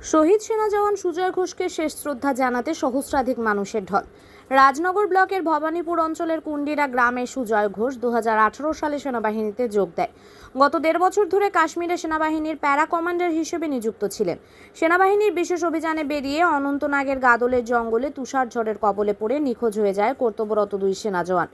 শহীদ সেনা জওয়ান সুজয় ঘোষকে শেষ শ্রদ্ধা জানাতে সহস্রাধিক মানুষের ঢল। রাজনগর ব্লকের ভবানীপুর অঞ্চলের কুন্ডিরা গ্রামে সুজয় ঘোষ দু সালে সেনাবাহিনীতে যোগ দেয়। গত দেড় বছর ধরে কাশ্মীরে সেনাবাহিনীর প্যারা কমান্ডার হিসেবে নিযুক্ত ছিলেন। সেনাবাহিনীর বিশেষ অভিযানে বেরিয়ে অনন্তনাগের গাদলের জঙ্গলে তুষার ঝড়ের কবলে পড়ে নিখোঁজ হয়ে যায় কর্তব্যরত দুই সেনা জওয়ান।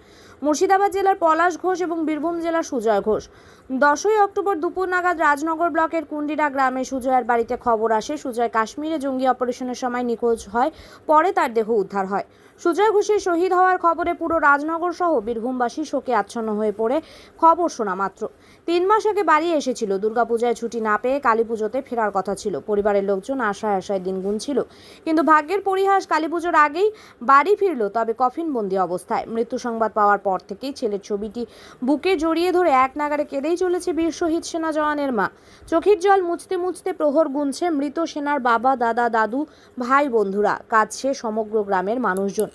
মুর্শিদাবাদ জেলার পলাশ ঘোষ এবং বীরভূম জেলার সুজয় ঘোষ। দশই অক্টোবর দুপুর নাগাদ রাজনগর ব্লকের কুন্ডিরা গ্রামে সুজয়ের বাড়িতে খবর আসে, সুজয় কাশ্মীরে জঙ্গি অপারেশনের সময় নিখোঁজ হয়, পরে তার দেহ উদ্ধার হয়। সুজয় ঘোষের শহীদ হওয়ার খবরে পুরো রাজনগর সহ বীরভূমবাসী শোকে আচ্ছন্ন হয়ে পড়ে। খবর শোনা মাত্র। তিন মাস আগে বাড়ি এসেছিল। দুর্গাপূজায় ছুটি না পেয়ে কালী পুজোতে ফেরার কথা ছিল। পরিবারের লোকজন আশায় আশায় দিন গুনছিল। কিন্তু ভাগ্যের পরিহাস কালী পুজোর আগেই বাড়ি ফিরল, তবে কফিনবন্দি অবস্থায়। মৃত্যু সংবাদ পাওয়ার পর থেকেই ছেলের ছবিটি বুকে জড়িয়ে ধরে এক নাগারে কেঁদেই চলেছে বীর শহীদ সেনা জওয়ানের মা। চোখের জল মুছতে মুছতে প্রহর গুনছে মৃত সেনার বাবা, দাদা, দাদু, ভাই, বন্ধুরা। কাঁদছে সমগ্র গ্রামের মানুষজন।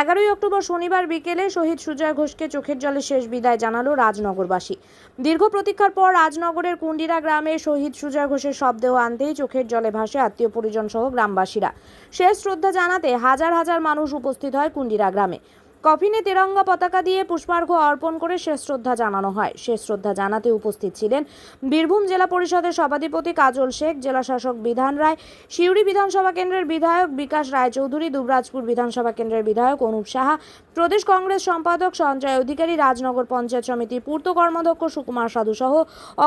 এগারোই অক্টোবর শনিবার বিকেলে শহীদ সুজয় ঘোষকে চোখের জলে শেষ বিদায় জানালো রাজনগরবাসী। দীর্ঘ প্রতীক্ষার পর রাজনগরের কুন্ডিরা গ্রামে শহীদ সুজয় ঘোষের শবদেহ আনতেই চোখের জলে ভাসে আত্মীয় পরিজন সহ গ্রামবাসীরা। শেষ শ্রদ্ধা জানাতে হাজার হাজার মানুষ উপস্থিত হয় কুন্ডিরা গ্রামে। কফিনে তেরঙ্গা পতাকা দিয়ে পুষ্পার্ঘ্য অর্পণ করে শেষ শ্রদ্ধা জানানো হয়। শেষ শ্রদ্ধা জানাতে উপস্থিত ছিলেন বীরভূম জেলা পরিষদের সভাধিপতি কাজল শেখ, জেলা শাসক বিধান রায়, সিউড়ি বিধানসভা কেন্দ্রের বিধায়ক বিকাশ রায়চৌধুরী, দুবরাজপুর বিধানসভা কেন্দ্রের বিধায়ক অনুপ সাহা, প্রদেশ কংগ্রেস সম্পাদক সঞ্জয় অধিকারী, রাজনগর পঞ্চায়েত সমিতির পূর্ত কর্মাধ্যক্ষ সুকুমার সাধু সহ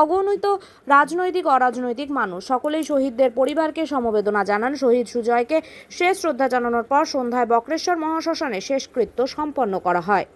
অগণিত রাজনৈতিক, অরাজনৈতিক মানুষ। সকলেই শহীদদের পরিবারকে সমবেদনা জানান। শহীদ সুজয়কে শেষ শ্রদ্ধা জানানোর পর সন্ধ্যায় বক্রেশ্বর মহাশ্মশানে শেষকৃত্য সম্পন্ন করা হয়